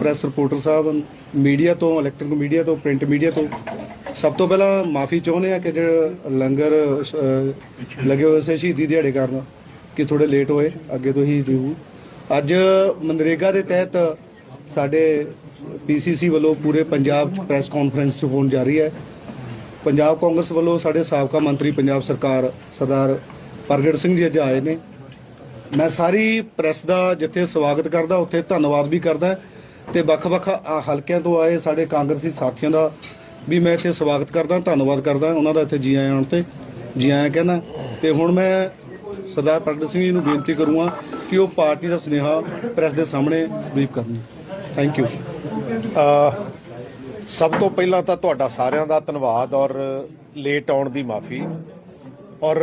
Press reporter ਸਾਹਿਬ media ਤੋਂ electronic media ਤੋਂ ਪ੍ਰਿੰਟ ਮੀਡੀਆ ਤੋਂ ਸਭ ਤੋਂ ਪਹਿਲਾਂ ਮਾਫੀ ਚਾਹੁੰਦੇ ਆ ਕਿ ਜਿਹੜਾ ਲੰਗਰ ਅਹ, ਲੱਗੇ ਹੋਏ ਸੀ ਸ਼ਹੀਦੀ ਦਿਹਾੜੇ ਕਾਰਨ ਕਿ ਥੋੜੇ ਲੇਟ ਹੋਏ ਅੱਗੇ ਤੋਂ ਹੀ ਦਿਓ ਅੱਜ ਮਨਰੇਗਾ ਦੇ ਤਹਿਤ ਸਾਡੇ ਪੀਸੀਸੀ ਵੱਲੋਂ ਪੂਰੇ ਪੰਜਾਬ 'ਚ ਪ੍ਰੈਸ ਕਾਨਫਰੰਸ ਚ ਹੋਣ ਜਾ ਰਹੀ ਹੈ। ਪੰਜਾਬ ਕਾਂਗਰਸ ਵੱਲੋਂ ਸਾਡੇ ਸਾਬਕਾ ਮੰਤਰੀ ਪੰਜਾਬ ਸਰਕਾਰ ਸਰਦਾਰ ਪ੍ਰਗਟ ਸਿੰਘ ਜੀ ਅੱਜ ਆਏ ਨੇ। ਮੈਂ ਸਾਰੀ ਪ੍ਰੈਸ ਦਾ ਜਿੱਥੇ ਸਵਾਗਤ ਕਰਦਾ ਉੱਥੇ ਧੰਨਵਾਦ ਵੀ ਕਰਦਾ। ਤੇ ਵੱਖ-ਵੱਖ ਹਲਕਿਆਂ ਤੋਂ ਆਏ ਸਾਡੇ ਕਾਂਗਰਸੀ ਸਾਥੀਆਂ ਦਾ ਵੀ ਮੈਂ ਇੱਥੇ ਸਵਾਗਤ ਕਰਦਾ, ਧੰਨਵਾਦ ਕਰਦਾ। ਉਹਨਾਂ ਦਾ ਇੱਥੇ ਜੀ ਆਇਆਂ ਆਉਣ ਤੇ ਜੀ ਆਇਆਂ ਕਹਿੰਦਾ। ਤੇ ਹੁਣ ਮੈਂ ਸਰਦਾਰ ਪ੍ਰਗਟ ਸਿੰਘ ਜੀ ਨੂੰ ਬੇਨਤੀ ਕਰੂੰਗਾ ਕਿ ਉਹ ਪਾਰਟੀ ਦਾ ਸੁਨੇਹਾ ਪ੍ਰੈਸ ਦੇ ਸਾਹਮਣੇ ਬਰੀਫ ਕਰਨ। ਥੈਂਕ ਯੂ ਸਭ ਤੋਂ ਪਹਿਲਾਂ ਤਾਂ ਤੁਹਾਡਾ ਸਾਰਿਆਂ ਦਾ ਧੰਨਵਾਦ ਔਰ ਲੇਟ ਆਉਣ ਦੀ ਮਾਫੀ। ਔਰ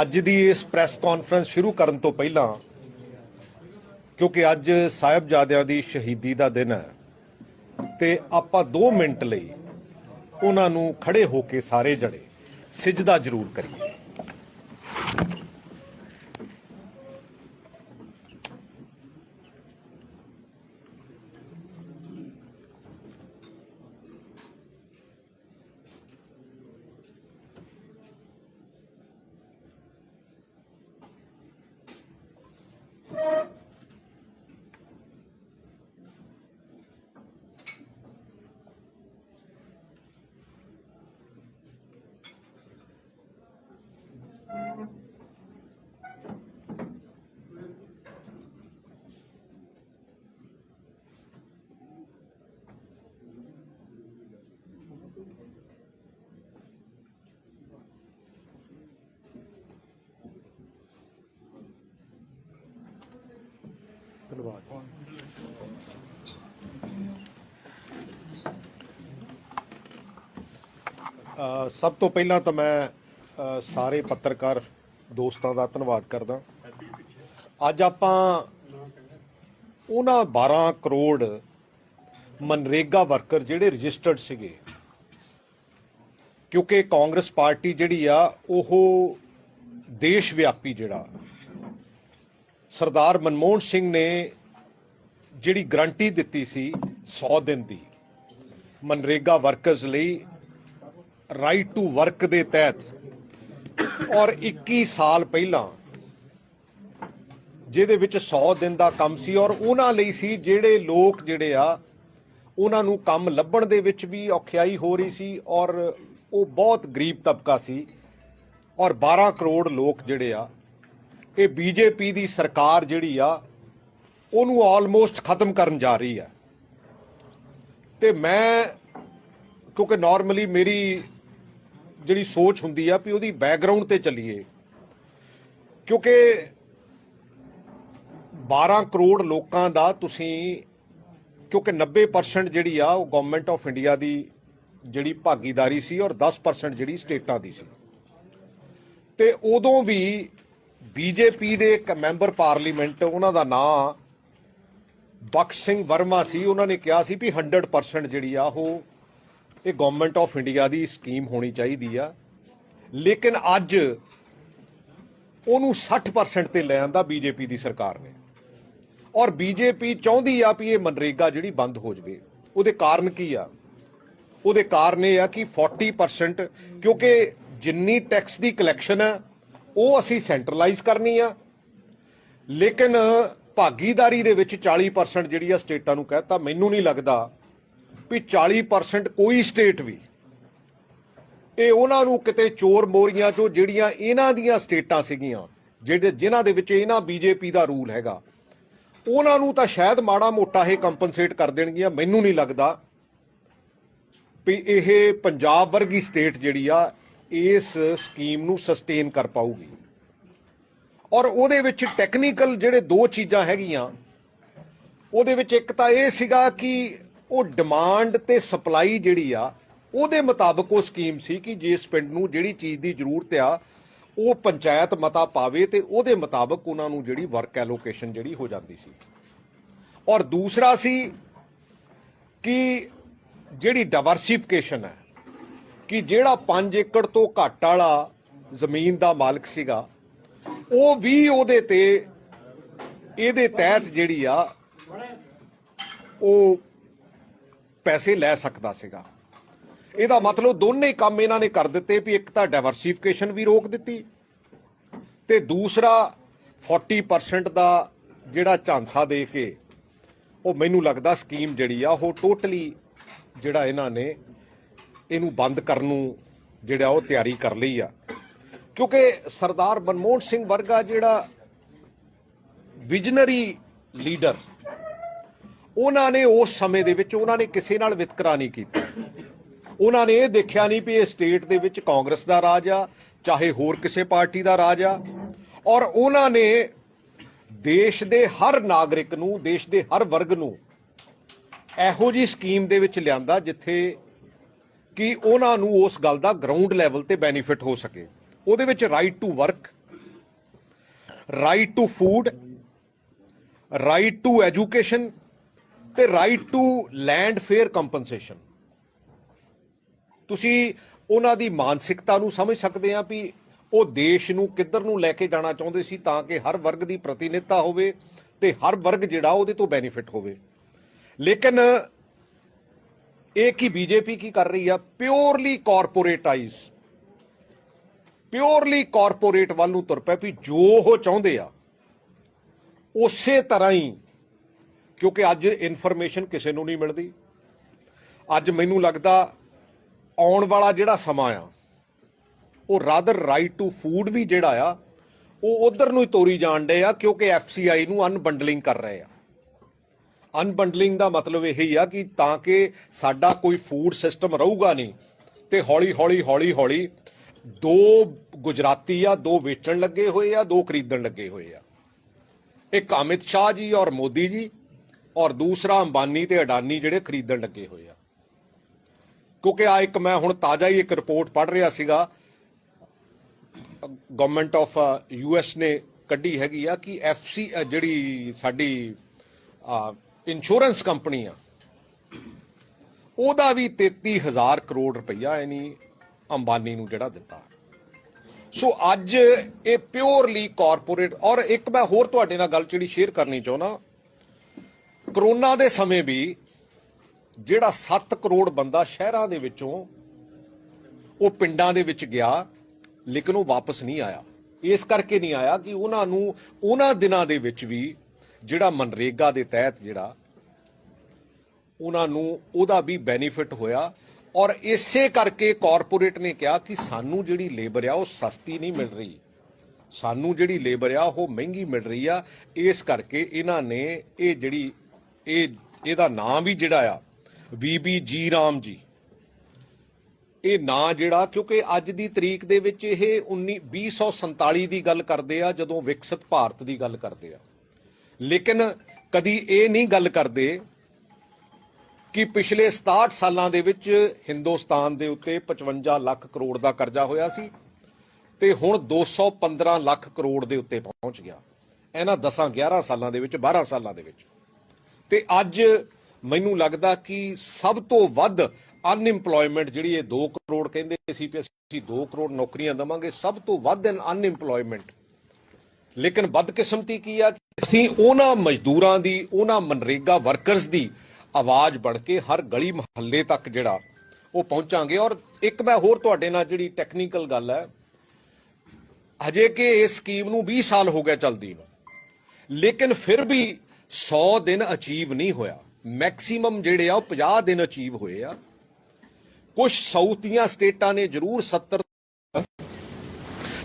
ਅੱਜ ਦੀ ਇਸ ਪ੍ਰੈਸ ਕਾਨਫਰੰਸ ਸ਼ੁਰੂ ਕਰਨ ਤੋਂ ਪਹਿਲਾਂ ਕਿਉਂਕਿ ਅੱਜ ਸਾਹਿਬਜ਼ਾਦਿਆਂ ਦੀ ਸ਼ਹੀਦੀ ਦਾ ਦਿਨ ਹੈ ਤੇ ਆਪਾਂ 2 ਮਿੰਟ ਲਈ ਉਹਨਾਂ ਨੂੰ ਖੜੇ ਹੋ ਕੇ ਸਾਰੇ ਜਣੇ ਸਿਜਦਾ ਜ਼ਰੂਰ ਕਰੀਏ। ਧੰਨਵਾਦ। ਸਭ ਤੋਂ ਪਹਿਲਾਂ ਤਾਂ ਮੈਂ ਸਾਰੇ ਪੱਤਰਕਾਰ ਦੋਸਤਾਂ ਦਾ ਧੰਨਵਾਦ ਕਰਦਾ। ਅੱਜ ਆਪਾਂ ਉਹਨਾਂ 12 ਕਰੋੜ ਮਨਰੇਗਾ ਵਰਕਰ ਜਿਹੜੇ ਰਜਿਸਟਰਡ ਸੀਗੇ, ਕਿਉਂਕਿ ਕਾਂਗਰਸ ਪਾਰਟੀ ਜਿਹੜੀ ਆ, ਉਹ ਦੇਸ਼ ਵਿਆਪੀ ਜਿਹੜਾ ਸਰਦਾਰ ਮਨਮੋਹਨ ਸਿੰਘ ਨੇ ਜਿਹੜੀ ਗਰੰਟੀ ਦਿੱਤੀ ਸੀ 100 ਦਿਨ ਦੀ, ਮਨਰੇਗਾ ਵਰਕਰਸ ਲਈ ਰਾਈਟ ਟੂ ਵਰਕ ਦੇ ਤਹਿਤ, ਔਰ 21 ਸਾਲ ਪਹਿਲਾਂ ਜਿਹਦੇ ਵਿੱਚ 100 ਦਿਨ ਦਾ ਕੰਮ ਸੀ, ਔਰ ਉਹਨਾਂ ਲਈ ਸੀ ਜਿਹੜੇ ਲੋਕ ਜਿਹੜੇ ਆ, ਉਹਨਾਂ ਨੂੰ ਕੰਮ ਲੱਭਣ ਦੇ ਵਿੱਚ ਵੀ ਔਖਿਆਈ ਹੋ ਰਹੀ ਸੀ, ਔਰ ਉਹ ਬਹੁਤ ਗਰੀਬ ਤਬਕਾ ਸੀ, ਔਰ 12 ਕਰੋੜ ਲੋਕ ਜਿਹੜੇ ਆ ਇਹ ਬੀਜੇਪੀ ਦੀ ਸਰਕਾਰ ਜਿਹੜੀ ਆ, ਉਹਨੂੰ ਆਲਮੋਸਟ ਖਤਮ ਕਰਨ ਜਾ ਰਹੀ ਆ ਤੇ ਮੈਂ, ਕਿਉਂਕਿ ਨਾਰਮਲੀ ਮੇਰੀ ਜਿਹੜੀ ਸੋਚ ਹੁੰਦੀ ਆ ਵੀ ਉਹਦੀ ਬੈਕਗ੍ਰਾਉਂਡ ਤੇ ਚੱਲੀਏ। ਕਿਉਂਕਿ 12 ਕਰੋੜ ਲੋਕਾਂ ਦਾ ਤੁਸੀਂ, ਕਿਉਂਕਿ 90% ਜਿਹੜੀ ਆ, ਉਹ ਗਵਰਨਮੈਂਟ ਆਫ ਇੰਡੀਆ ਦੀ ਜਿਹੜੀ ਭਾਗੀਦਾਰੀ ਸੀ ਔਰ 10% ਜਿਹੜੀ ਸਟੇਟਾਂ ਦੀ ਸੀ। ਤੇ ਉਦੋਂ ਵੀ ਬੀਜੇਪੀ ਦੇ ਇੱਕ ਮੈਂਬਰ ਪਾਰਲੀਮੈਂਟ, ਉਹਨਾਂ ਦਾ ਨਾਂ ਬਖਸ਼ ਸਿੰਘ ਵਰਮਾ ਸੀ। ਉਹਨਾਂ ਨੇ ਕਿਹਾ ਸੀ ਵੀ 100% ਜਿਹੜੀ ਆ ਉਹ ਇਹ ਗਵਰਨਮੈਂਟ ਆਫ ਇੰਡੀਆ ਦੀ ਸਕੀਮ ਹੋਣੀ ਚਾਹੀਦੀ ਆ। ਲੇਕਿਨ ਅੱਜ ਉਹਨੂੰ 60% ਤੇ ਲੈ ਆਂਦਾ ਬੀਜੇਪੀ ਦੀ ਸਰਕਾਰ ਨੇ। ਔਰ ਬੀਜੇਪੀ ਚਾਹੁੰਦੀ ਆ ਵੀ ਇਹ ਮਨਰੇਗਾ ਜਿਹੜੀ ਬੰਦ ਹੋ ਜਵੇ। ਉਹਦੇ ਕਾਰਨ ਕੀ ਆ? ਉਹਦੇ ਕਾਰਨ ਇਹ ਆ ਕਿ 40% ਕਿਉਂਕਿ ਜਿੰਨੀ ਟੈਕਸ ਦੀ ਕਲੈਕਸ਼ਨ ਹੈ ਉਹ ਅਸੀਂ ਸੈਂਟਰਲਾਈਜ਼ ਕਰਨੀ ਆ। ਲੇਕਿਨ ਭਾਗੀਦਾਰੀ ਦੇ ਵਿੱਚ 40% ਜਿਹੜੀ ਆ ਸਟੇਟਾਂ ਨੂੰ ਕਹਿਤਾ, ਮੈਨੂੰ ਨਹੀਂ ਲੱਗਦਾ ਵੀ 40% ਕੋਈ ਸਟੇਟ ਵੀ ਇਹ ਉਹਨਾਂ ਨੂੰ ਕਿਤੇ ਚੋਰ ਮੋਰੀਆਂ ਚੋਂ ਜਿਹੜੀਆਂ ਇਹਨਾਂ ਦੀਆਂ ਸਟੇਟਾਂ ਸੀਗੀਆਂ, ਜਿਹੜੇ ਜਿਨ੍ਹਾਂ ਦੇ ਵਿੱਚ ਇਹਨਾਂ ਬੀਜੇਪੀ ਦਾ ਰੂਲ ਹੈਗਾ, ਉਹਨਾਂ ਨੂੰ ਤਾਂ ਸ਼ਾਇਦ ਮਾੜਾ ਮੋਟਾ ਇਹ ਕੰਪਨਸੇਟ ਕਰ ਦੇਣਗੀਆਂ, ਮੈਨੂੰ ਨਹੀਂ ਲੱਗਦਾ ਵੀ ਇਹ ਪੰਜਾਬ ਵਰਗੀ ਸਟੇਟ ਜਿਹੜੀ ਆ ਇਸ ਸਕੀਮ ਨੂੰ ਸਸਟੇਨ ਕਰ ਪਾਊਗੀ। ਔਰ ਉਹਦੇ ਵਿੱਚ ਟੈਕਨੀਕਲ ਜਿਹੜੇ ਦੋ ਚੀਜ਼ਾਂ ਹੈਗੀਆਂ, ਉਹਦੇ ਵਿੱਚ ਇੱਕ ਤਾਂ ਇਹ ਸੀਗਾ ਕਿ ਉਹ ਡਿਮਾਂਡ ਤੇ ਸਪਲਾਈ ਜਿਹੜੀ ਆ, ਉਹਦੇ ਮੁਤਾਬਕ ਉਹ ਸਕੀਮ ਸੀ ਕਿ ਜਿਸ ਪਿੰਡ ਨੂੰ ਜਿਹੜੀ ਚੀਜ਼ ਦੀ ਜ਼ਰੂਰਤ ਆ, ਉਹ ਪੰਚਾਇਤ ਮਤਾ ਪਾਵੇ ਤੇ ਉਹਦੇ ਮੁਤਾਬਕ ਉਹਨਾਂ ਨੂੰ ਜਿਹੜੀ ਵਰਕ ਐਲੋਕੇਸ਼ਨ ਜਿਹੜੀ ਹੋ ਜਾਂਦੀ ਸੀ। ਔਰ ਦੂਸਰਾ ਸੀ ਕਿ ਜਿਹੜੀ ਡਾਈਵਰਸਿਫਿਕੇਸ਼ਨ ਹੈ ਕਿ ਜਿਹੜਾ 5 ਏਕੜ ਤੋਂ ਘੱਟ ਵਾਲਾ ਜ਼ਮੀਨ ਦਾ ਮਾਲਕ ਸੀਗਾ, ਉਹ ਵੀ ਉਹਦੇ ਤੇ, ਇਹਦੇ ਤਹਿਤ ਜਿਹੜੀ ਆ, ਉਹ ਪੈਸੇ ਲੈ ਸਕਦਾ ਸੀਗਾ। ਇਹਦਾ ਮਤਲਬ ਦੋਨੇ ਕੰਮ ਇਹਨਾਂ ਨੇ ਕਰ ਦਿੱਤੇ ਵੀ ਇੱਕ ਤਾਂ ਡਾਈਵਰਸਿਫਿਕੇਸ਼ਨ ਵੀ ਰੋਕ ਦਿੱਤੀ ਤੇ ਦੂਸਰਾ 40% ਦਾ ਜਿਹੜਾ ਝਾਂਸਾ ਦੇ ਕੇ ਉਹ ਮੈਨੂੰ ਲੱਗਦਾ ਸਕੀਮ ਜਿਹੜੀ ਆ, ਉਹ ਟੋਟਲੀ ਜਿਹੜਾ ਇਹਨਾਂ ਨੇ ਇਹਨੂੰ ਬੰਦ ਕਰਨ ਨੂੰ ਜਿਹੜਾ ਉਹ ਤਿਆਰੀ ਕਰ ਲਈ ਆ। ਕਿਉਂਕਿ ਸਰਦਾਰ ਮਨਮੋਹਨ ਸਿੰਘ ਵਰਗਾ ਜਿਹੜਾ ਵਿਜ਼ਨਰੀ ਲੀਡਰ ਉਹਨਾਂ ਨੇ ਉਸ ਸਮੇਂ ਦੇ ਵਿੱਚ ਉਹਨਾਂ ਨੇ ਕਿਸੇ ਨਾਲ ਵਿਤਕਰਾ ਨਹੀਂ ਕੀਤਾ। ਉਹਨਾਂ ਨੇ ਇਹ ਦੇਖਿਆ ਨਹੀਂ ਵੀ ਇਹ ਸਟੇਟ ਦੇ ਵਿੱਚ ਕਾਂਗਰਸ ਦਾ ਰਾਜ ਆ, ਚਾਹੇ ਹੋਰ ਕਿਸੇ ਪਾਰਟੀ ਦਾ ਰਾਜ ਆ। ਔਰ ਉਹਨਾਂ ਨੇ ਦੇਸ਼ ਦੇ ਹਰ ਨਾਗਰਿਕ ਨੂੰ, ਦੇਸ਼ ਦੇ ਹਰ ਵਰਗ ਨੂੰ ਇਹੋ ਜੀ ਸਕੀਮ ਦੇ ਵਿੱਚ ਲਿਆਂਦਾ ਜਿੱਥੇ ਕਿ ਉਹਨਾਂ ਨੂੰ ਉਸ ਗੱਲ ਦਾ ਗਰਾਊਂਡ ਲੈਵਲ ਤੇ ਬੈਨੀਫਿਟ ਹੋ ਸਕੇ। ਉਹਦੇ ਵਿੱਚ right to work right to food right to education ਤੇ right to land fair compensation ਤੁਸੀਂ ਉਹਨਾਂ ਦੀ ਮਾਨਸਿਕਤਾ ਨੂੰ ਸਮਝ ਸਕਦੇ ਆ ਵੀ ਉਹ ਦੇਸ਼ ਨੂੰ ਕਿੱਧਰ ਨੂੰ ਲੈ ਕੇ ਜਾਣਾ ਚਾਹੁੰਦੇ ਸੀ ਤਾਂ ਕਿ ਹਰ ਵਰਗ ਦੀ ਪ੍ਰਤੀਨਿਧਤਾ ਹੋਵੇ ਤੇ ਹਰ ਵਰਗ ਜਿਹੜਾ ਉਹਦੇ ਤੋਂ ਬੈਨੀਫਿਟ ਹੋਵੇ। ਲੇਕਿਨ ਇਹ ਕੀ ਬੀਜੇਪੀ ਕੀ ਕਰ ਰਹੀ ਆ ਪਿਓਰਲੀ ਕਾਰਪੋਰੇਟਾਈਜ਼ ਪਿਓਰਲੀ ਕਾਰਪੋਰੇਟ ਵੱਲ ਨੂੰ ਤੁਰ ਪਏ ਵੀ ਜੋ ਉਹ ਚਾਹੁੰਦੇ ਆ ਉਸੇ ਤਰ੍ਹਾਂ ਹੀ ਕਿਉਂਕਿ ਅੱਜ ਇਨਫੋਰਮੇਸ਼ਨ ਕਿਸੇ ਨੂੰ ਨਹੀਂ ਮਿਲਦੀ ਅੱਜ ਮੈਨੂੰ ਲੱਗਦਾ ਆਉਣ ਵਾਲਾ ਜਿਹੜਾ ਸਮਾਂ ਆ ਉਹ ਰਾਦਰ ਰਾਈਟ ਟੂ ਫੂਡ ਵੀ ਜਿਹੜਾ ਆ ਉਹ ਉਧਰ ਨੂੰ ਹੀ ਤੋਰੀ ਜਾਣ ਡੇ ਆ ਕਿਉਂਕਿ ਐਫਸੀਆਈ ਨੂੰ ਅਨਬੰਡਲਿੰਗ ਕਰ ਰਹੇ ਆ ਅਨਬੰਡਲਿੰਗ ਦਾ ਮਤਲਬ ਇਹ ਹੀ ਆ ਕਿ ਤਾਂ ਕਿ ਸਾਡਾ ਕੋਈ ਫੂਡ ਸਿਸਟਮ ਰਹੂਗਾ ਨਹੀਂ ਤੇ ਹੌਲੀ ਹੌਲੀ ਹੌਲੀ ਹੌਲੀ ਦੋ ਗੁਜਰਾਤੀ ਆ, ਦੋ ਵੇਚਣ ਲੱਗੇ ਹੋਏ ਆ, ਦੋ ਖਰੀਦਣ ਲੱਗੇ ਹੋਏ ਆ। ਇੱਕ ਅਮਿਤ ਸ਼ਾਹ ਜੀ ਔਰ ਮੋਦੀ ਜੀ ਔਰ ਦੂਸਰਾ ਅੰਬਾਨੀ ਤੇ ਅਡਾਨੀ ਜਿਹੜੇ ਖਰੀਦਣ ਲੱਗੇ ਹੋਏ ਆ। ਕਿਉਂਕਿ ਆ ਇੱਕ ਮੈਂ ਹੁਣ ਤਾਜ਼ਾ ਹੀ ਇੱਕ ਰਿਪੋਰਟ ਪੜ੍ਹ ਰਿਹਾ ਸੀਗਾ। ਗਵਰਨਮੈਂਟ ਆਫ ਯੂਐਸ ਨੇ ਕੱਢੀ ਹੈਗੀ ਆ ਕਿ ਐਫਸੀ ਜਿਹੜੀ ਸਾਡੀ ਇੰਸ਼ੋਰੈਂਸ ਕੰਪਨੀ ਆ ਉਹਦਾ ਵੀ 33000 ਕਰੋੜ ਰੁਪਈਆ ਯਾਨੀ ਅੰਬਾਨੀ ਨੂੰ ਜਿਹੜਾ ਦਿੱਤਾ। ਸੋ ਅੱਜ ਇਹ ਪਿਓਰਲੀ ਕਾਰਪੋਰੇਟ ਔਰ ਇੱਕ ਮੈਂ ਹੋਰ ਤੁਹਾਡੇ ਨਾਲ ਗੱਲ ਜਿਹੜੀ ਸ਼ੇਅਰ ਕਰਨੀ ਚਾਹੁੰਦਾ, ਕਰੋਨਾ ਦੇ ਸਮੇਂ ਵੀ ਜਿਹੜਾ 7 ਕਰੋੜ ਬੰਦਾ ਸ਼ਹਿਰਾਂ ਦੇ ਵਿੱਚੋਂ ਉਹ ਪਿੰਡਾਂ ਦੇ ਵਿੱਚ ਗਿਆ, ਲੇਕਿਨ ਉਹ ਵਾਪਸ ਨਹੀਂ ਆਇਆ। ਇਸ ਕਰਕੇ ਨਹੀਂ ਆਇਆ ਕਿ ਉਹਨਾਂ ਨੂੰ, ਉਹਨਾਂ ਦਿਨਾਂ ਦੇ ਵਿੱਚ ਵੀ ਜਿਹੜਾ ਮਨਰੇਗਾ ਦੇ ਤਹਿਤ ਜਿਹੜਾ, ਉਹਨਾਂ ਨੂੰ ਉਹਦਾ ਵੀ ਬੈਨੀਫਿਟ ਹੋਇਆ। ਔਰ ਇਸੇ ਕਰਕੇ ਕਾਰਪੋਰੇਟ ਨੇ ਕਿਹਾ ਕਿ ਸਾਨੂੰ ਜਿਹੜੀ ਲੇਬਰ ਆ, ਉਹ ਸਸਤੀ ਨਹੀਂ ਮਿਲ ਰਹੀ। ਸਾਨੂੰ ਜਿਹੜੀ ਲੇਬਰ ਆ, ਉਹ ਮਹਿੰਗੀ ਮਿਲ ਰਹੀ ਆ। ਇਸ ਕਰਕੇ ਇਹਨਾਂ ਨੇ ਇਹ ਜਿਹੜੀ, ਇਹ, ਇਹਦਾ ਨਾਮ ਵੀ ਜਿਹੜਾ ਆ ਬੀਬੀ ਜੀ ਰਾਮ ਜੀ, ਇਹ ਨਾਂ ਜਿਹੜਾ, ਕਿਉਂਕਿ ਅੱਜ ਦੀ ਤਰੀਕ ਦੇ ਵਿੱਚ ਇਹ 19 2047 ਦੀ ਗੱਲ ਕਰਦੇ ਆ, ਜਦੋਂ ਵਿਕਸਿਤ ਭਾਰਤ ਦੀ ਗੱਲ ਕਰਦੇ ਆ। ਲੇਕਿਨ ਕਦੀ ਇਹ ਨਹੀਂ ਗੱਲ ਕਰਦੇ ਕਿ ਪਿਛਲੇ 67 ਸਾਲਾਂ ਦੇ ਵਿੱਚ ਹਿੰਦੁਸਤਾਨ ਦੇ ਉੱਤੇ 55 ਲੱਖ ਕਰੋੜ ਦਾ ਕਰਜ਼ਾ ਹੋਇਆ ਸੀ ਤੇ ਹੁਣ 215 ਲੱਖ ਕਰੋੜ ਦੇ ਉੱਤੇ ਪਹੁੰਚ ਗਿਆ। ਇਹਨਾਂ 10 11 ਸਾਲਾਂ ਦੇ ਵਿੱਚ 12 ਸਾਲਾਂ ਦੇ ਵਿੱਚ। ਤੇ ਅੱਜ ਮੈਨੂੰ ਲੱਗਦਾ ਕਿ ਸਭ ਤੋਂ ਵੱਧ ਅਨਇੰਪਲੋਇਮੈਂਟ ਜਿਹੜੀ ਇਹ 2 ਕਰੋੜ ਕਹਿੰਦੇ ਸੀ ਵੀ ਅਸੀਂ 2 ਕਰੋੜ ਨੌਕਰੀਆਂ ਦਵਾਂਗੇ, ਸਭ ਤੋਂ ਵੱਧ ਅਨਇੰਪਲੋਇਮੈਂਟ ਲੇਕਿਨ ਬਦਕਿਸਮਤੀ ਕੀ ਆ ਅਸੀਂ ਉਹਨਾਂ ਮਜ਼ਦੂਰਾਂ ਦੀ, ਉਹਨਾਂ ਮਨਰੇਗਾ ਵਰਕਰਸ ਦੀ ਆਵਾਜ਼ ਬਣ ਕੇ ਹਰ ਗਲੀ ਮੁਹੱਲੇ ਤੱਕ ਜਿਹੜਾ ਉਹ ਪਹੁੰਚਾਂਗੇ। ਔਰ ਇੱਕ ਮੈਂ ਹੋਰ ਤੁਹਾਡੇ ਨਾਲ ਜਿਹੜੀ ਟੈਕਨੀਕਲ ਗੱਲ ਹੈ, ਹਜੇ ਕਿ ਇਸ ਸਕੀਮ ਨੂੰ 20 ਸਾਲ ਹੋ ਗਿਆ ਚੱਲਦੀ ਨੂੰ। ਲੇਕਿਨ ਫਿਰ ਵੀ 100 ਦਿਨ ਅਚੀਵ ਨਹੀਂ ਹੋਇਆ। ਮੈਕਸਿਮਮ ਜਿਹੜੇ ਆ ਉਹ 50 ਦਿਨ ਅਚੀਵ ਹੋਏ ਆ। ਕੁਝ ਸਾਊਥੀਆਂ ਸਟੇਟਾਂ ਨੇ ਜ਼ਰੂਰ 70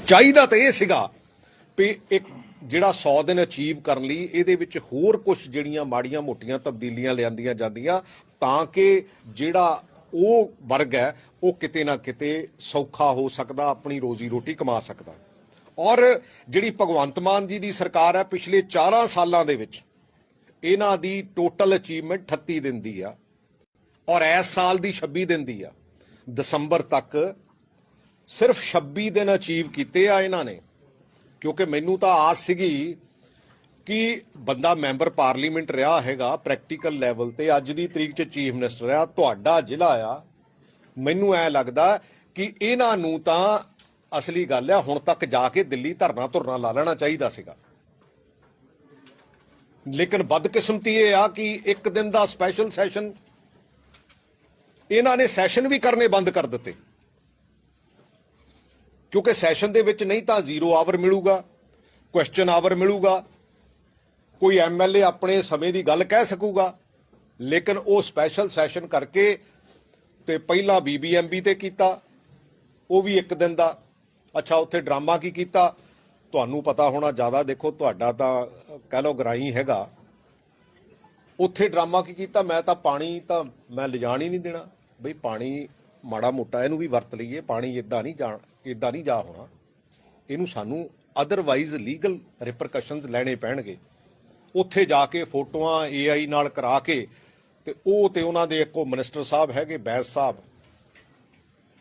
ਚਾਹੀਦਾ ਤਾਂ ਇਹ ਸੀਗਾ ਵੀ ਇੱਕ ਜਿਹੜਾ 100 ਦਿਨ ਅਚੀਵ ਕਰਨ ਲਈ ਇਹਦੇ ਵਿੱਚ ਹੋਰ ਕੁਝ ਜਿਹੜੀਆਂ ਮਾੜੀਆਂ ਮੋਟੀਆਂ ਤਬਦੀਲੀਆਂ ਲਿਆਂਦੀਆਂ ਜਾਂਦੀਆਂ, ਤਾਂ ਕਿ ਜਿਹੜਾ ਉਹ ਵਰਗ ਹੈ, ਉਹ ਕਿਤੇ ਨਾ ਕਿਤੇ ਸੌਖਾ ਹੋ ਸਕਦਾ, ਆਪਣੀ ਰੋਜ਼ੀ ਰੋਟੀ ਕਮਾ ਸਕਦਾ। ਔਰ ਜਿਹੜੀ ਭਗਵੰਤ ਮਾਨ ਜੀ ਦੀ ਸਰਕਾਰ ਹੈ, ਪਿਛਲੇ 4 ਸਾਲਾਂ ਦੇ ਵਿੱਚ ਇਹਨਾਂ ਦੀ ਟੋਟਲ ਅਚੀਵਮੈਂਟ 38 ਦਿਨ ਦੀ ਆ, ਔਰ ਇਸ ਸਾਲ ਦੀ 26 ਦਿਨ ਦੀ ਆ। ਦਸੰਬਰ ਤੱਕ ਸਿਰਫ 26 ਦਿਨ ਅਚੀਵ ਕੀਤੇ ਆ ਇਹਨਾਂ ਨੇ। ਕਿਉਂਕਿ ਮੈਨੂੰ ਤਾਂ ਆਸ ਸੀਗੀ ਕਿ ਬੰਦਾ ਮੈਂਬਰ ਪਾਰਲੀਮੈਂਟ ਰਿਹਾ ਹੈਗਾ, ਪ੍ਰੈਕਟੀਕਲ ਲੈਵਲ ਤੇ। ਅੱਜ ਦੀ ਤਰੀਕ 'ਚ ਚੀਫ ਮਿਨਿਸਟਰ ਆ, ਤੁਹਾਡਾ ਜ਼ਿਲ੍ਹਾ ਆ। ਮੈਨੂੰ ਐ ਲੱਗਦਾ ਕਿ ਇਹਨਾਂ ਨੂੰ ਤਾਂ ਅਸਲੀ ਗੱਲ ਆ, ਹੁਣ ਤੱਕ ਜਾ ਕੇ ਦਿੱਲੀ ਧਰਨਾ ਧੁਰਨਾ ਲਾ ਲੈਣਾ ਚਾਹੀਦਾ ਸੀਗਾ। ਲੇਕਿਨ ਬਦਕਿਸਮਤੀ ਇਹ ਆ ਕਿ ਇੱਕ ਦਿਨ ਦਾ ਸਪੈਸ਼ਲ ਸੈਸ਼ਨ ਇਹਨਾਂ ਨੇ ਸੈਸ਼ਨ ਵੀ ਕਰਨੇ ਬੰਦ ਕਰ ਦਿੱਤੇ। ਕਿਉਂਕਿ ਸੈਸ਼ਨ ਦੇ ਵਿੱਚ ਨਹੀਂ ਤਾਂ ਜ਼ੀਰੋ ਆਵਰ ਮਿਲੂਗਾ ਕੁਐਸਚਨ ਆਵਰ ਮਿਲੂਗਾ, ਕੋਈ ਐਮਐਲਏ ਆਪਣੇ ਸਮੇਂ ਦੀ ਗੱਲ ਕਹਿ ਸਕੂਗਾ, ਲੇਕਿਨ ਉਹ ਸਪੈਸ਼ਲ ਸੈਸ਼ਨ ਕਰਕੇ ਤੇ ਪਹਿਲਾਂ ਬੀਬੀਐਮਬੀ ਤੇ ਕੀਤਾ, ਉਹ ਵੀ ਇੱਕ ਦਿਨ ਦਾ, ਅੱਛਾ ਉੱਥੇ ਡਰਾਮਾ ਕੀ ਕੀਤਾ, ਤੁਹਾਨੂੰ ਪਤਾ ਹੋਣਾ ਜ਼ਿਆਦਾ ਦੇਖੋ ਤੁਹਾਡਾ ਤਾਂ ਕਹਿ ਲਓ ਗਰਾਈ ਹੈਗਾ, ਉੱਥੇ ਡਰਾਮਾ ਕੀ ਕੀਤਾ, ਮੈਂ ਤਾਂ ਪਾਣੀ ਤਾਂ ਮੈਂ ਲਿਜਾਣ ਹੀ ਨਹੀਂ ਦੇਣਾ, ਬਈ ਪਾਣੀ ਮਾੜਾ ਮੋਟਾ ਇਹਨੂੰ ਵੀ ਵਰਤ ਲਈਏ, ਪਾਣੀ ਇਦਾਂ ਨਹੀਂ ਜਾਣ ਇਦਾਂ ਨਹੀਂ ਜਾ ਹੋਣਾ। ਇਹਨੂੰ ਸਾਨੂੰ ਅਦਰਵਾਈਜ਼ ਲੀਗਲ ਰਿਪਰਕਸ਼ਨਸ ਲੈਣੇ ਪੈਣਗੇ। ਉੱਥੇ ਜਾ ਕੇ ਫੋਟੋਆਂ ਏਆਈ ਨਾਲ ਕਰਾ ਕੇ ਤੇ ਉਹ ਤੇ ਉਹਨਾਂ ਦੇ ਇੱਕੋ ਮਿਨਿਸਟਰ ਸਾਹਿਬ ਹੈਗੇ, ਬੈਸ ਸਾਹਿਬ।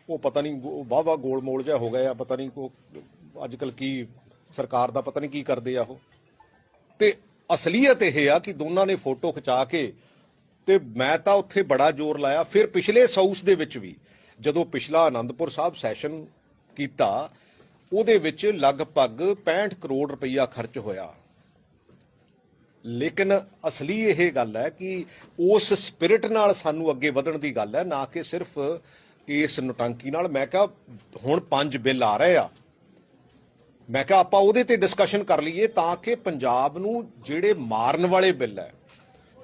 ਉਹ ਪਤਾ ਨਹੀਂ ਵਾਹਵਾ ਗੋਲਮੋਲ ਜਿਹਾ ਹੋ ਗਿਆ ਪਤਾ ਨਹੀਂ ਕੋ ਅੱਜ ਕੱਲ ਕੀ ਸਰਕਾਰ ਦਾ ਪਤਾ ਨਹੀਂ ਕੀ ਕਰਦੇ ਆ ਉਹ। ਤੇ ਅਸਲੀਅਤ ਇਹ ਆ ਕਿ ਦੋਨਾਂ ਨੇ ਫੋਟੋ ਖਿਚਾ ਕੇ ਤੇ ਮੈਂ ਤਾਂ ਉੱਥੇ ਬੜਾ ਜ਼ੋਰ ਲਾਇਆ। ਫਿਰ ਪਿਛਲੇ ਸਾਊਸ ਦੇ ਵਿੱਚ ਵੀ, ਜਦੋਂ ਪਿਛਲਾ ਆਨੰਦਪੁਰ ਸਾਹਿਬ ਸੈਸ਼ਨ ਕੀਤਾ, ਉਹਦੇ ਵਿੱਚ ਲਗਭਗ 65 ਕਰੋੜ ਰੁਪਈਆ ਖਰਚ ਹੋਇਆ। ਲੇਕਿਨ ਅਸਲੀ ਇਹ ਗੱਲ ਹੈ ਕਿ ਉਸ ਸਪਿਰਿਟ ਨਾਲ ਸਾਨੂੰ ਅੱਗੇ ਵਧਣ ਦੀ ਗੱਲ ਹੈ, ਨਾ ਕਿ ਸਿਰਫ ਇਸ ਨਟੰਕੀ ਨਾਲ। ਮੈਂ ਕਿਹਾ, ਹੁਣ ਪੰਜ ਬਿੱਲ ਆ ਰਹੇ ਆ। ਮੈਂ ਕਿਹਾ, ਆਪਾਂ ਉਹਦੇ ਤੇ ਡਿਸਕਸ਼ਨ ਕਰ ਲਈਏ ਤਾਂ ਕਿ ਪੰਜਾਬ ਨੂੰ ਜਿਹੜੇ ਮਾਰਨ ਵਾਲੇ ਬਿੱਲ ਹੈ,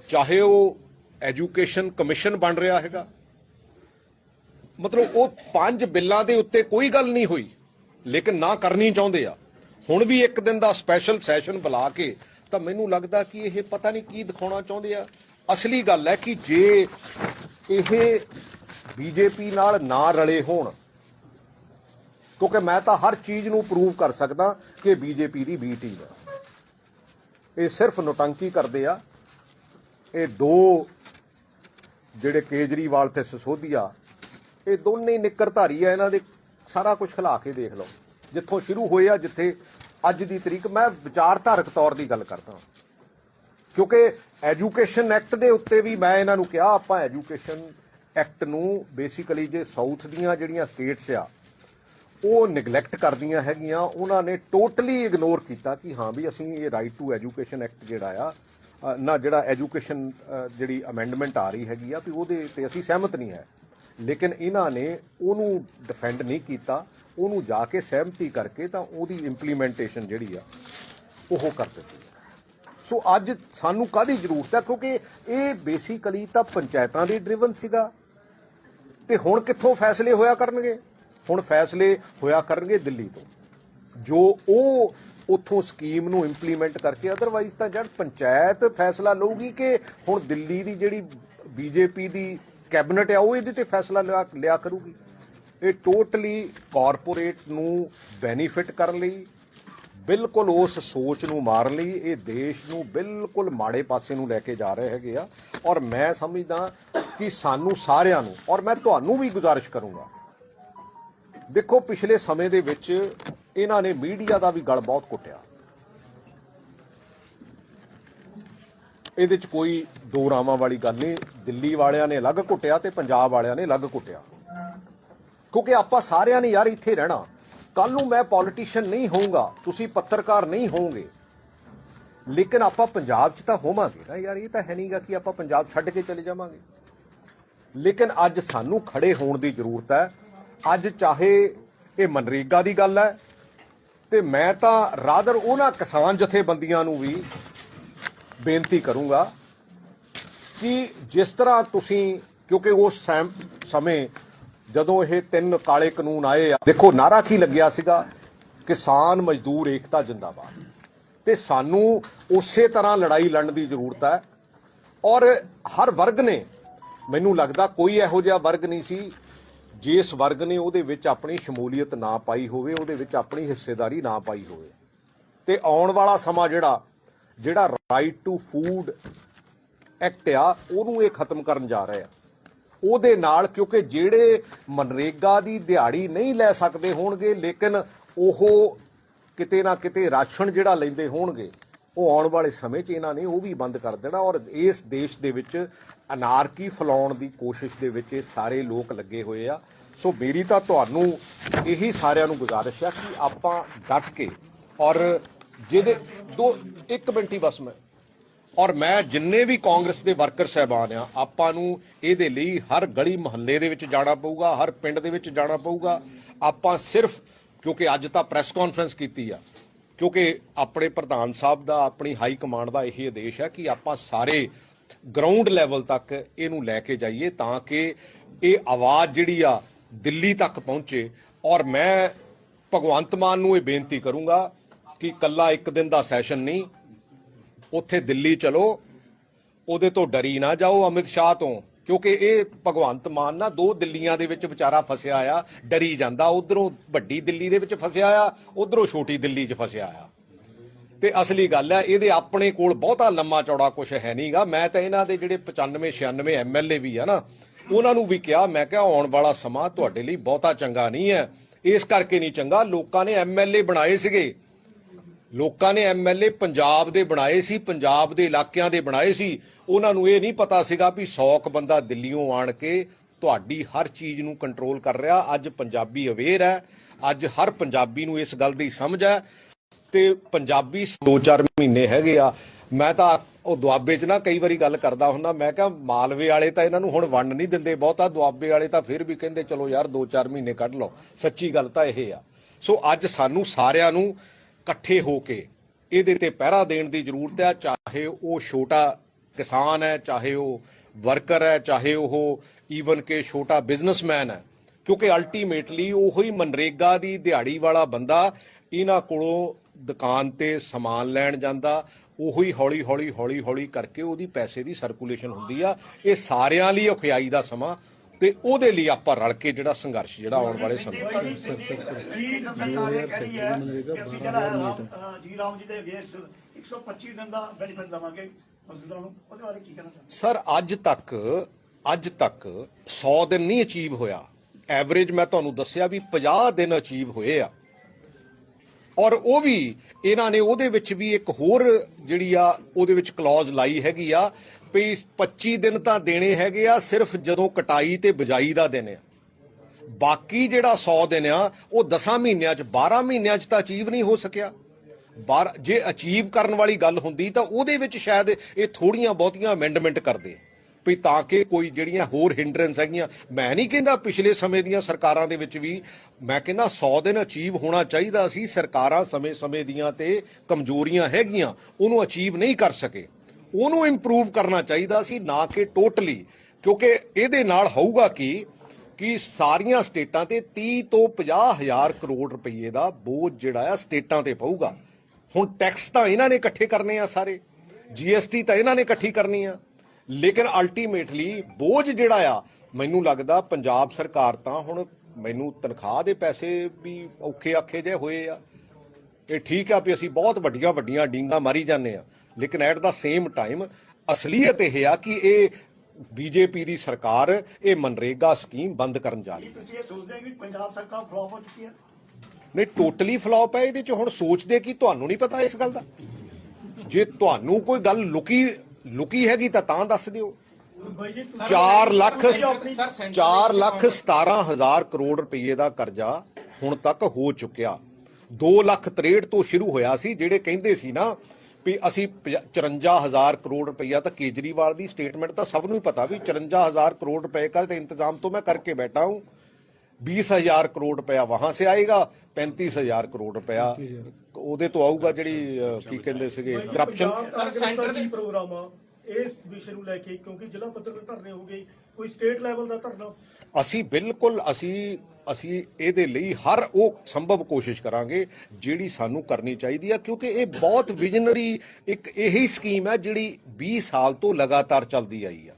ਚਾਹੇ ਉਹ ਐਜੂਕੇਸ਼ਨ ਕਮਿਸ਼ਨ ਬਣ ਰਿਹਾ ਹੈਗਾ ਮਤਲਬ ਉਹ ਪੰਜ ਬਿੱਲਾਂ ਦੇ ਉੱਤੇ ਕੋਈ ਗੱਲ ਨਹੀਂ ਹੋਈ, ਲੇਕਿਨ ਨਾ ਕਰਨੀ ਚਾਹੁੰਦੇ ਆ। ਹੁਣ ਵੀ ਇੱਕ ਦਿਨ ਦਾ ਸਪੈਸ਼ਲ ਸੈਸ਼ਨ ਬੁਲਾ ਕੇ ਤਾਂ ਮੈਨੂੰ ਲੱਗਦਾ ਕਿ ਇਹ ਪਤਾ ਨਹੀਂ ਕੀ ਦਿਖਾਉਣਾ ਚਾਹੁੰਦੇ ਆ। ਅਸਲੀ ਗੱਲ ਹੈ ਕਿ ਜੇ ਇਹ ਬੀਜੇਪੀ ਨਾਲ ਨਾ ਰਲੇ ਹੋਣ, ਕਿਉਂਕਿ ਮੈਂ ਤਾਂ ਹਰ ਚੀਜ਼ ਨੂੰ ਪ੍ਰੂਵ ਕਰ ਸਕਦਾ ਕਿ ਬੀਜੇਪੀ ਦੀ ਬੀ ਟੀਮ ਹੈ ਇਹ ਸਿਰਫ ਨੋਟੰਕੀ ਕਰਦੇ ਆ। ਇਹ ਦੋ ਜਿਹੜੇ ਕੇਜਰੀਵਾਲ ਤੇ ਸਸੋਦੀਆ ਇਹ ਦੋਨੇ ਨਿੱਕਰਧਾਰੀ ਆ, ਇਹਨਾਂ ਦੇ ਸਾਰਾ ਕੁਝ ਖਿਲਾ ਕੇ ਦੇਖ ਲਓ। ਜਿੱਥੋਂ ਸ਼ੁਰੂ ਹੋਏ ਆ, ਜਿੱਥੇ ਅੱਜ ਦੀ ਤਰੀਕ, ਮੈਂ ਵਿਚਾਰਧਾਰਕ ਤੌਰ ਦੀ ਗੱਲ ਕਰਦਾ ਕਿਉਂਕਿ ਐਜੂਕੇਸ਼ਨ ਐਕਟ ਦੇ ਉੱਤੇ ਵੀ ਮੈਂ ਇਹਨਾਂ ਨੂੰ ਕਿਹਾ, ਆਪਾਂ ਐਜੂਕੇਸ਼ਨ ਐਕਟ ਨੂੰ ਬੇਸਿਕਲੀ ਜੇ ਸਾਊਥ ਦੀਆਂ ਜਿਹੜੀਆਂ ਸਟੇਟਸ ਆ, ਉਹ ਨਿਗਲੈਕਟ ਕਰਦੀਆਂ ਹੈਗੀਆਂ। ਉਹਨਾਂ ਨੇ ਟੋਟਲੀ ਇਗਨੋਰ ਕੀਤਾ ਕਿ ਹਾਂ ਵੀ ਅਸੀਂ ਇਹ ਰਾਈਟ ਟੂ ਐਜੂਕੇਸ਼ਨ ਐਕਟ ਜਿਹੜਾ ਆ ਨਾ ਜਿਹੜਾ ਐਜੂਕੇਸ਼ਨ ਜਿਹੜੀ ਅਮੈਂਡਮੈਂਟ ਆ ਰਹੀ ਹੈਗੀ ਆ, ਵੀ ਉਹਦੇ ਤੇ ਅਸੀਂ ਸਹਿਮਤ ਨਹੀਂ ਹੈ। ਲੇਕਿਨ ਇਹਨਾਂ ਨੇ ਉਹਨੂੰ ਡਿਫੈਂਡ ਨਹੀਂ ਕੀਤਾ, ਉਹਨੂੰ ਜਾ ਕੇ ਸਹਿਮਤੀ ਕਰਕੇ ਤਾਂ ਉਹਦੀ ਇੰਪਲੀਮੈਂਟੇਸ਼ਨ ਜਿਹੜੀ ਆ, ਉਹ ਕਰ ਦਿੱਤੀ। ਸੋ ਅੱਜ ਸਾਨੂੰ ਕਾਦੀ ਜ਼ਰੂਰਤ ਹੈ ਕਿਉਂਕਿ ਇਹ ਬੇਸਿਕਲੀ ਤਾਂ ਪੰਚਾਇਤਾਂ ਦੀ ਡਰਿਵਨ ਸੀਗਾ। ਤੇ ਹੁਣ ਕਿੱਥੋਂ ਫੈਸਲੇ ਹੋਇਆ ਕਰਨਗੇ? ਹੁਣ ਫੈਸਲੇ ਹੋਇਆ ਕਰਨਗੇ ਦਿੱਲੀ ਤੋਂ। ਜੋ ਉਹ ਉਥੋਂ ਸਕੀਮ ਨੂੰ ਇੰਪਲੀਮੈਂਟ ਕਰਕੇ ਅਦਰਵਾਈਜ਼ ਤਾਂ ਜਦ ਪੰਚਾਇਤ ਫੈਸਲਾ ਲਊਗੀ ਕਿ ਹੁਣ ਦਿੱਲੀ ਦੀ ਜਿਹੜੀ ਬੀਜੇਪੀ ਦੀ ਕੈਬਨਿਟ ਆ, ਉਹ ਇਹਦੇ ਤੇ ਫੈਸਲਾ ਲਿਆ ਲਿਆ ਕਰੂਗੀ। ਇਹ ਟੋਟਲੀ ਕਾਰਪੋਰੇਟ ਨੂੰ ਬੈਨੀਫਿਟ ਕਰਨ ਲਈ, ਬਿਲਕੁਲ ਉਸ ਸੋਚ ਨੂੰ ਮਾਰਨ ਲਈ, ਇਹ ਦੇਸ਼ ਨੂੰ ਬਿਲਕੁਲ ਮਾੜੇ ਪਾਸੇ ਨੂੰ ਲੈ ਕੇ ਜਾ ਰਹੇ ਹੈਗੇ ਆ। ਔਰ ਮੈਂ ਸਮਝਦਾ ਕਿ ਸਾਨੂੰ ਸਾਰਿਆਂ ਨੂੰ, ਔਰ ਮੈਂ ਤੁਹਾਨੂੰ ਵੀ ਗੁਜ਼ਾਰਿਸ਼ ਕਰੂੰਗਾ। ਦੇਖੋ, ਪਿਛਲੇ ਸਮੇਂ ਦੇ ਵਿੱਚ ਇਹਨਾਂ ਨੇ ਮੀਡੀਆ ਦਾ ਵੀ ਗਲ ਬਹੁਤ ਕੁੱਟਿਆ। ਇਹਦੇ 'ਚ ਕੋਈ ਦੋ ਰਾਵਾਂ ਵਾਲੀ ਗੱਲ ਨਹੀਂ, ਦਿੱਲੀ ਵਾਲਿਆਂ ਨੇ ਅਲੱਗ ਘੁੱਟਿਆ ਤੇ ਪੰਜਾਬ ਵਾਲਿਆਂ ਨੇ ਅਲੱਗ ਘੁੱਟਿਆ ਕਿਉਂਕਿ ਆਪਾਂ ਸਾਰਿਆਂ ਨੇ ਯਾਰ ਇੱਥੇ ਰਹਿਣਾ। ਕੱਲ ਨੂੰ ਮੈਂ ਪੋਲੀਟੀਸ਼ੀਅਨ ਨਹੀਂ ਹੋਊਗਾ, ਤੁਸੀਂ ਪੱਤਰਕਾਰ ਨਹੀਂ ਹੋਵੋਗੇ। ਲੇਕਿਨ ਆਪਾਂ ਪੰਜਾਬ 'ਚ ਤਾਂ ਹੋਵਾਂਗੇ ਨਾ ਯਾਰ, ਇਹ ਤਾਂ ਹੈ ਨਹੀਂਗਾ ਕਿ ਆਪਾਂ ਪੰਜਾਬ ਛੱਡ ਕੇ ਚਲੇ ਜਾਵਾਂਗੇ। ਲੇਕਿਨ ਅੱਜ ਸਾਨੂੰ ਖੜੇ ਹੋਣ ਦੀ ਜ਼ਰੂਰਤ ਹੈ। ਅੱਜ ਚਾਹੇ ਇਹ ਮਨਰੇਗਾ ਦੀ ਗੱਲ ਹੈ, ਤੇ ਮੈਂ ਤਾਂ ਰਾਦਰ ਉਹਨਾਂ ਕਿਸਾਨ ਜਥੇਬੰਦੀਆਂ ਨੂੰ ਵੀ ਬੇਨਤੀ ਕਰੂੰਗਾ ਕਿ ਜਿਸ ਤਰ੍ਹਾਂ ਤੁਸੀਂ, ਕਿਉਂਕਿ ਉਸ ਸੈਮ- ਸਮੇਂ ਜਦੋਂ ਇਹ ਤਿੰਨ ਕਾਲੇ ਕਾਨੂੰਨ ਆਏ ਆ, ਦੇਖੋ ਨਾਰਾ ਕੀ ਲੱਗਿਆ ਸੀਗਾ? ਕਿਸਾਨ ਮਜ਼ਦੂਰ ਏਕਤਾ ਜਿੰਦਾਬਾਦ। ਤੇ ਸਾਨੂੰ ਉਸੇ ਤਰ੍ਹਾਂ ਲੜਾਈ ਲੜਨ ਦੀ ਜ਼ਰੂਰਤ ਹੈ। ਔਰ ਹਰ ਵਰਗ ਨੇ, ਮੈਨੂੰ ਲੱਗਦਾ ਕੋਈ ਇਹੋ ਜਿਹਾ ਵਰਗ ਨਹੀਂ ਸੀ, ਜਿਸ ਵਰਗ ਨੇ ਉਹਦੇ ਵਿੱਚ ਆਪਣੀ ਸ਼ਮੂਲੀਅਤ ਨਾ ਪਾਈ ਹੋਵੇ, ਉਹਦੇ ਵਿੱਚ ਆਪਣੀ ਹਿੱਸੇਦਾਰੀ ਨਾ ਪਾਈ ਹੋਵੇ। ਤੇ ਆਉਣ ਵਾਲਾ ਸਮਾਂ ਜਿਹੜਾ ਜਿਹੜਾ ਰਾਈਟ ਟੂ ਫੂਡ ਐਕਟ ਆ, ਉਹਨੂੰ ਇਹ ਖਤਮ ਕਰਨ ਜਾ ਰਹੇ ਆ। ਉਹਦੇ ਨਾਲ ਕਿਉਂਕਿ ਜਿਹੜੇ ਮਨਰੇਗਾ ਦੀ ਦਿਹਾੜੀ ਨਹੀਂ ਲੈ ਸਕਦੇ ਹੋਣਗੇ, ਲੇਕਿਨ ਉਹ ਕਿਤੇ ਨਾ ਕਿਤੇ ਰਾਸ਼ਨ ਜਿਹੜਾ ਲੈਂਦੇ ਹੋਣਗੇ, ਉਹ ਆਉਣ ਵਾਲੇ ਸਮੇਂ 'ਚ ਇਹਨਾਂ ਨੇ ਉਹ ਵੀ ਬੰਦ ਕਰ ਦੇਣਾ ਔਰ ਇਸ ਦੇਸ਼ ਦੇ ਵਿੱਚ ਅਨਾਰਕੀ ਫੈਲਾਉਣ ਦੀ ਕੋਸ਼ਿਸ਼ ਦੇ ਵਿੱਚ ਇਹ ਸਾਰੇ ਲੋਕ ਲੱਗੇ ਹੋਏ ਆ। ਸੋ ਮੇਰੀ ਤਾਂ ਤੁਹਾਨੂੰ ਇਹੀ ਸਾਰਿਆਂ ਨੂੰ ਗੁਜ਼ਾਰਿਸ਼ ਆ ਕਿ ਆਪਾਂ ਡਟ ਕੇ ਔਰ ਜਿਹਦੇ ਦੋ, ਇੱਕ ਮਿੰਟ ਹੀ ਬਸ ਮੈਂ। ਔਰ ਮੈਂ ਜਿੰਨੇ ਵੀ ਕਾਂਗਰਸ ਦੇ ਵਰਕਰ ਸਹਿਬਾਨ ਆ, ਆਪਾਂ ਨੂੰ ਇਹਦੇ ਲਈ ਹਰ ਗਲੀ ਮੁਹੱਲੇ ਦੇ ਵਿੱਚ ਜਾਣਾ ਪਊਗਾ, ਹਰ ਪਿੰਡ ਦੇ ਵਿੱਚ ਜਾਣਾ ਪਊਗਾ। ਆਪਾਂ ਸਿਰਫ, ਕਿਉਂਕਿ ਅੱਜ ਤਾਂ ਪ੍ਰੈਸ ਕਾਨਫਰੰਸ ਕੀਤੀ ਆ, ਕਿਉਂਕਿ ਆਪਣੇ ਪ੍ਰਧਾਨ ਸਾਹਿਬ ਦਾ, ਆਪਣੀ ਹਾਈ ਕਮਾਂਡ ਦਾ ਇਹ ਆਦੇਸ਼ ਹੈ ਕਿ ਆਪਾਂ ਸਾਰੇ ਗਰਾਊਂਡ ਲੈਵਲ ਤੱਕ ਇਹਨੂੰ ਲੈ ਕੇ ਜਾਈਏ ਤਾਂ ਕਿ ਇਹ ਆਵਾਜ਼ ਜਿਹੜੀ ਆ, ਦਿੱਲੀ ਤੱਕ ਪਹੁੰਚੇ। ਔਰ ਮੈਂ ਭਗਵੰਤ ਮਾਨ ਨੂੰ ਇਹ ਬੇਨਤੀ ਕਰੂੰਗਾ ਕਿ ਕੱਲਾ ਇੱਕ ਦਿਨ ਦਾ ਸੈਸ਼ਨ ਨਹੀਂ, ਉੱਥੇ ਦਿੱਲੀ ਚਲੋ, ਉਹਦੇ ਤੋਂ ਡਰੀ ਨਾ ਜਾਓ ਅਮਿਤ ਸ਼ਾਹ ਤੋਂ, ਕਿਉਂਕਿ ਇਹ ਭਗਵੰਤ ਮਾਨ ਨਾ ਦੋ ਦਿੱਲੀਆਂ ਦੇ ਵਿੱਚ ਵਿਚਾਰਾ ਫਸਿਆ ਆ, ਡਰੀ ਜਾਂਦਾ, ਉਧਰੋਂ ਵੱਡੀ ਦਿੱਲੀ ਦੇ ਵਿੱਚ ਫਸਿਆ ਆ, ਉਧਰੋਂ ਛੋਟੀ ਦਿੱਲੀ 'ਚ ਫਸਿਆ ਆ। ਤੇ ਅਸਲੀ ਗੱਲ ਹੈ ਇਹਦੇ ਆਪਣੇ ਕੋਲ ਬਹੁਤਾ ਲੰਮਾ ਚੌੜਾ ਕੁਝ ਹੈ ਨਹੀਂਗਾ ਮੈਂ ਤਾਂ ਇਹਨਾਂ ਦੇ ਜਿਹੜੇ 95 96 ਐਮਐਲਏ ਵੀ ਆ ਨਾ, ਉਹਨਾਂ ਨੂੰ ਵੀ ਕਿਹਾ, ਮੈਂ ਕਿਹਾ ਆਉਣ ਵਾਲਾ ਸਮਾਂ ਤੁਹਾਡੇ ਲਈ ਬਹੁਤਾ ਚੰਗਾ ਨਹੀਂ ਹੈ, ਇਸ ਕਰਕੇ ਨਹੀਂ ਚੰਗਾ, ਲੋਕਾਂ ਨੇ ਐਮਐਲਏ ਬਣਾਏ ਸੀਗੇ। ਲੋਕਾਂ ਨੇ ਐਮਐਲਏ ਪੰਜਾਬ ਦੇ ਬਣਾਏ ਸੀ, ਪੰਜਾਬ ਦੇ ਇਲਾਕਿਆਂ ਦੇ ਬਣਾਏ ਸੀ। ਉਹਨਾਂ ਨੂੰ ਇਹ ਨਹੀਂ ਪਤਾ ਸੀਗਾ ਵੀ 100 ਕ ਬੰਦਾ ਦਿੱਲੀੋਂ ਆਣ ਕੇ ਤੁਹਾਡੀ ਹਰ ਚੀਜ਼ ਨੂੰ ਕੰਟਰੋਲ ਕਰ ਰਿਹਾ। ਅੱਜ ਪੰਜਾਬੀ ਅਵੇਅਰ ਹੈ, ਅੱਜ ਹਰ ਪੰਜਾਬੀ ਨੂੰ ਇਸ ਗੱਲ ਦੀ ਸਮਝ ਹੈ ਤੇ ਪੰਜਾਬੀ 2-4 ਮਹੀਨੇ ਹੈਗੇ ਆ। ਮੈਂ ਤਾਂ ਉਹ ਦੁਆਬੇ 'ਚ ਨਾ ਕਈ ਵਾਰੀ ਗੱਲ ਕਰਦਾ ਹੁੰਦਾ, ਮੈਂ ਕਿਹਾ ਮਾਲਵੇ ਵਾਲੇ ਤਾਂ ਇਹਨਾਂ ਨੂੰ ਹੁਣ ਵੰਡ ਨਹੀਂ ਦਿੰਦੇ ਬਹੁਤਾ, ਦੁਆਬੇ ਵਾਲੇ ਤਾਂ ਫਿਰ ਵੀ ਕਹਿੰਦੇ, ਚਲੋ ਯਾਰ 2-4 ਮਹੀਨੇ ਕੱਢ ਲਓ। ਸੱਚੀ ਗੱਲ ਤਾਂ ਇਹ ਆ। ਸੋ ਅੱਜ ਸਾਨੂੰ ਸਾਰਿਆਂ ਨੂੰ ਇਕੱਠੇ ਹੋ ਕੇ ਇਹਦੇ ਤੇ ਪਹਿਰਾ ਦੇਣ ਦੀ ਜ਼ਰੂਰਤ ਹੈ ਚਾਹੇ ਉਹ ਛੋਟਾ ਕਿਸਾਨ ਹੈ, ਚਾਹੇ ਉਹ ਵਰਕਰ ਹੈ, ਚਾਹੇ ਉਹ ਈਵਨ ਕਿ ਛੋਟਾ ਬਿਜ਼ਨਸਮੈਨ ਹੈ, ਕਿਉਂਕਿ ਅਲਟੀਮੇਟਲੀ ਉਹੀ ਮਨਰੇਗਾ ਦੀ ਦਿਹਾੜੀ ਵਾਲਾ ਬੰਦਾ ਇਹਨਾਂ ਕੋਲੋਂ ਦੁਕਾਨ ਤੇ ਸਮਾਨ ਲੈਣ ਜਾਂਦਾ, ਉਹੀ ਹੌਲੀ ਹੌਲੀ ਹੌਲੀ ਹੌਲੀ ਕਰਕੇ ਉਹਦੀ ਪੈਸੇ ਦੀ ਸਰਕੂਲੇਸ਼ਨ ਹੁੰਦੀ ਆ। ਇਹ ਸਾਰਿਆਂ ਲਈ ਅਖਿਆਈ ਦਾ ਸਮਾਂ ਤੇ ਉਹਦੇ ਲਈ ਆਪਾਂ ਰਲ ਕੇ ਜਿਹੜਾ ਸੰਘਰਸ਼ ਜਿਹੜਾ ਆਉਣ ਵਾਲੇ ਸਮੇਂ ਜੀ ਸਰਕਾਰ ਇਹ ਕਹਿ ਰਹੀ ਹੈ ਕਿ ਅਸੀਂ ਜਿਹੜਾ ਹੈ ਰਾਮ- ਅ, ਜੀ ਰਾਮ ਜੀ ਦੇ ਅਗੇਂਸਟ 125 ਦਿਨ ਦਾ ਬੈਨੀਫਿਟ ਦਵਾਂਗੇ ਮਜ਼ਦੂਰਾਂ ਨੂੰ ਉਹਦੇ ਬਾਰੇ ਕੀ ਕਹਿਣਾ ਚਾਹੁੰਦੇ ਸਰ ਅੱਜ ਤੱਕ ਅੱਜ ਤੱਕ 100 ਦਿਨ ਨਹੀਂ ਅਚੀਵ ਹੋਇਆ ਐਵਰੇਜ ਮੈਂ ਤੁਹਾਨੂੰ ਦੱਸਿਆ ਵੀ 50 ਦਿਨ ਅਚੀਵ ਹੋਏ ਆ ਔਰ ਉਹ ਵੀ ਇਹਨਾਂ ਨੇ ਉਹਦੇ ਵਿੱਚ ਵੀ ਇੱਕ ਹੋਰ ਜਿਹੜੀ ਆ, ਉਹਦੇ ਵਿੱਚ ਕਲੌਜ਼ ਲਾਈ ਹੈਗੀ ਆ ਵੀ 25 ਦਿਨ ਤਾਂ ਦੇਣੇ ਹੈਗੇ ਆ, ਸਿਰਫ ਜਦੋਂ ਕਟਾਈ ਤੇ ਬਜਾਈ ਦਾ ਦਿਨ ਆ। ਬਾਕੀ ਜਿਹੜਾ 100 ਦਿਨ ਆ, ਉਹ 10 ਮਹੀਨਿਆਂ ਚ 12 ਮਹੀਨਿਆਂ ਚ ਤਾਂ ਅਚੀਵ ਨਹੀਂ ਹੋ ਸਕਿਆ। ਬਾਰ, ਜੇ ਅਚੀਵ ਕਰਨ ਵਾਲੀ ਗੱਲ ਹੁੰਦੀ ਤਾਂ ਉਹਦੇ ਵਿੱਚ ਸ਼ਾਇਦ ਇਹ ਥੋੜੀਆਂ ਬਹੁਤੀਆਂ ਅਮੈਂਡਮੈਂਟ ਕਰਦੇ ਵੀ ਤਾਂ ਕਿ ਕੋਈ ਜਿਹੜੀਆਂ ਹੋਰ ਹਿੰਡਰੈਂਸ ਹੈਗੀਆਂ, ਮੈਂ ਨਹੀਂ ਕਹਿੰਦਾ ਪਿਛਲੇ ਸਮੇਂ ਦੀਆਂ ਸਰਕਾਰਾਂ ਦੇ ਵਿੱਚ ਵੀ, ਮੈਂ ਕਹਿੰਦਾ 100 ਦਿਨ ਅਚੀਵ ਹੋਣਾ ਚਾਹੀਦਾ ਸੀ, ਸਰਕਾਰਾਂ ਸਮੇਂ-ਸਮੇਂ ਦੀਆਂ ਤੇ ਕਮਜ਼ੋਰੀਆਂ ਹੈਗੀਆਂ, ਉਹਨੂੰ ਅਚੀਵ ਨਹੀਂ ਕਰ ਸਕੇ। ਉਹਨੂੰ ਇੰਪਰੂਵ ਕਰਨਾ ਚਾਹੀਦਾ ਸੀ, ਨਾ ਕਿ ਟੋਟਲੀ ਕਿਉਂਕਿ ਇਹਦੇ ਨਾਲ ਹੋਊਗਾ ਕਿ ਕਿ ਸਾਰੀਆਂ ਸਟੇਟਾਂ ਤੇ 30 ਤੋਂ 50 ਹਜ਼ਾਰ ਕਰੋੜ ਰੁਪਏ ਦਾ ਬੋਝ ਜਿਹੜਾ ਆ ਸਟੇਟਾਂ ਤੇ ਪਊਗਾ। ਹੁਣ ਟੈਕਸ ਤਾਂ ਇਹਨਾਂ ਨੇ ਇਕੱਠੇ ਕਰਨੇ ਆ ਸਾਰੇ ਜੀਐਸਟੀ ਤਾਂ ਇਹਨਾਂ ਨੇ ਇਕੱਠੀ ਕਰਨੀ ਆ। ਲੇਕਿਨ ਅਲਟੀਮੇਟਲੀ ਬੋਝ ਜਿਹੜਾ ਆ ਮੈਨੂੰ ਲੱਗਦਾ ਪੰਜਾਬ ਸਰਕਾਰ ਤਾਂ ਹੁਣ ਮੈਨੂੰ ਤਨਖਾਹ ਦੇ ਪੈਸੇ ਵੀ ਔਖੇ ਆਖੇ ਜੇ ਹੋਏ ਆ। ਇਹ ਠੀਕ ਆ ਵੀ ਅਸੀਂ ਬਹੁਤ ਵੱਡੀਆਂ ਵੱਡੀਆਂ ਡੀਂਗਾ ਮਾਰੀ ਜਾਂਦੇ ਆ ਲੇਕਿਨ ਐਟ ਦਾ ਸੇਮ ਟਾਈਮ ਅਸਲੀਅਤ ਇਹ ਆ ਕਿ ਇਹ ਬੀਜੇਪੀ ਦੀ ਸਰਕਾਰ ਇਹ ਮਨਰੇਗਾ ਸਕੀਮ ਬੰਦ ਕਰਨ ਜਾ ਰਹੀ ਹੈ। ਤੁਸੀਂ ਇਹ ਸੋਚਦੇ ਹੋ ਕਿ ਪੰਜਾਬ ਸਰਕਾਰ ਫਲॉप ਹੋ ਚੁੱਕੀ ਹੈ? ਨਹੀਂ ਟੋਟਲੀ ਫਲॉप ਹੈ ਇਹਦੇ ਚ ਹੁਣ ਸੋਚਦੇ ਕਿ ਤੁਹਾਨੂੰ ਨਹੀਂ ਪਤਾ ਇਸ ਗੱਲ ਦਾ? ਜੇ ਤੁਹਾਨੂੰ ਕੋਈ ਗੱਲ ਲੁਕੀ ਲੁਕੀ ਹੈਗੀ ਤਾਂ ਤਾਂ ਦੱਸ ਦਿਓ। 4 ਲੱਖ 4 ਲੱਖ 17 ਹਜ਼ਾਰ ਕਰੋੜ ਰੁਪਏ ਦਾ ਕਰਜ਼ਾ ਹੁਣ ਤੱਕ ਹੋ ਚੁੱਕਿਆ। 2 ਲੱਖ 63 ਤੋਂ ਸ਼ੁਰੂ ਹੋਇਆ ਸੀ ਜਿਹੜੇ ਕਹਿੰਦੇ ਸੀ ਨਾ ਵੀ ਅਸੀਂ 54000 ਕਰੋੜ ਰੁਪਈਆ ਤਾਂ ਕੇਜਰੀਵਾਲ ਦੀ ਸਟੇਟਮੈਂਟ ਤਾਂ ਸਭ ਨੂੰ ਹੀ ਪਤਾ ਵੀ 54000 ਕਰੋੜ ਰੁਪਏ ਦਾ ਇੰਤਜ਼ਾਮ ਤੋਂ ਮੈਂ ਕਰਕੇ ਬੈਠਾ ਹਾਂ। 20000 ਕਰੋੜ ਰੁਪਇਆ ਵਹਾਂ ਸੇ ਆਏਗਾ 35000 ਕਰੋੜ ਰੁਪਇਆ ਉਹਦੇ ਤੋਂ ਆਊਗਾ ਜਿਹੜੀ ਕੀ ਕਹਿੰਦੇ ਸੀਗੇ ਕਰਪਸ਼ਨ ਸੈਂਟਰ ਦੇ ਪ੍ਰੋਗਰਾਮ ਇਸ ਵਿਸ਼ੇ ਨੂੰ ਲੈ ਕੇ ਕਿਉਂਕਿ ਜ਼ਿਲ੍ਹਾ ਪੱਧਰ ਤੇ ਧਰਨੇ ਹੋ ਗਏ ਕੋਈ ਸਟੇਟ ਲੈਵਲ ਦਾ ਧਰਨਾ? ਅਸੀਂ ਬਿਲਕੁਲ ਅਸੀਂ ਅਸੀਂ ਇਹਦੇ ਲਈ ਹਰ ਉਹ ਸੰਭਵ ਕੋਸ਼ਿਸ਼ ਕਰਾਂਗੇ ਜਿਹੜੀ ਸਾਨੂੰ ਕਰਨੀ ਚਾਹੀਦੀ ਆ ਕਿਉਂਕਿ ਇਹ ਬਹੁਤ ਵਿਜ਼ਨਰੀ ਇੱਕ ਇਹੀ ਸਕੀਮ ਹੈ ਜਿਹੜੀ 20 ਸਾਲ ਤੋਂ ਲਗਾਤਾਰ ਚੱਲਦੀ ਆਈ ਆ।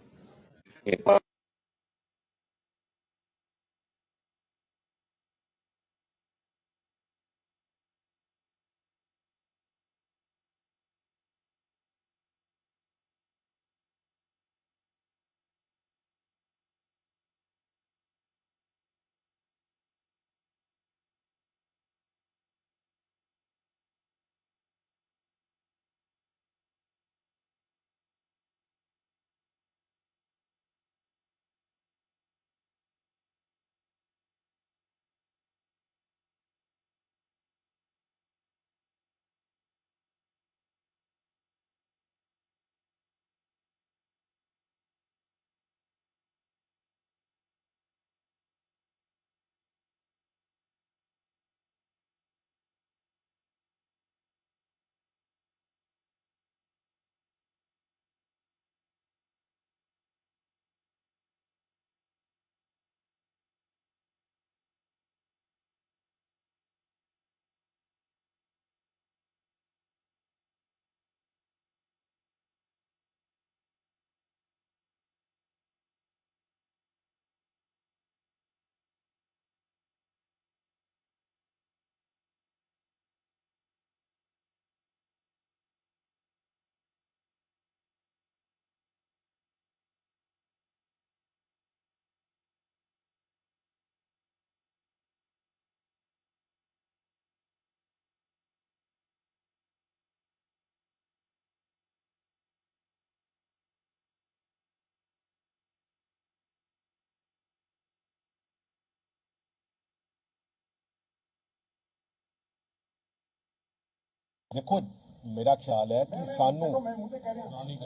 ਦੇਖੋ ਮੇਰਾ ਖਿਆਲ ਹੈ ਕਿ ਸਾਨੂੰ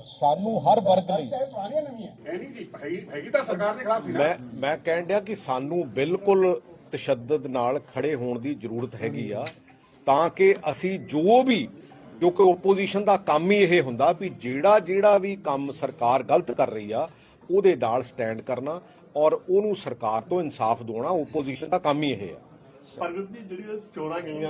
ਸਾਨੂੰ ਹਰ ਵਰਗ ਲਈ ਮੈਂ ਮੈਂ ਕਹਿਣ ਡਿਆ ਕਿ ਸਾਨੂੰ ਬਿਲਕੁਲ ਤਸ਼ੱਦਦ ਨਾਲ ਖੜੇ ਹੋਣ ਦੀ ਜ਼ਰੂਰਤ ਹੈਗੀ ਆ। ਤਾਂ ਕਿ ਅਸੀਂ ਜੋ ਵੀ ਕਿਉਂਕਿ ਓਪੋਜੀਸ਼ਨ ਦਾ ਕੰਮ ਹੀ ਇਹ ਹੁੰਦਾ ਵੀ ਜਿਹੜਾ ਜਿਹੜਾ ਵੀ ਕੰਮ ਸਰਕਾਰ ਗਲਤ ਕਰ ਰਹੀ ਆ ਉਹਦੇ ਨਾਲ ਸਟੈਂਡ ਕਰਨਾ ਔਰ ਉਹਨੂੰ ਸਰਕਾਰ ਤੋਂ ਇਨਸਾਫ ਦਿਵਾਉਣਾ ਓਪੋਜੀਸ਼ਨ ਦਾ ਕੰਮ ਹੀ ਇਹ ਆ। ਪਰ ਜਿਹੜੀ ਚੋਣਾਂ ਗਈਆਂ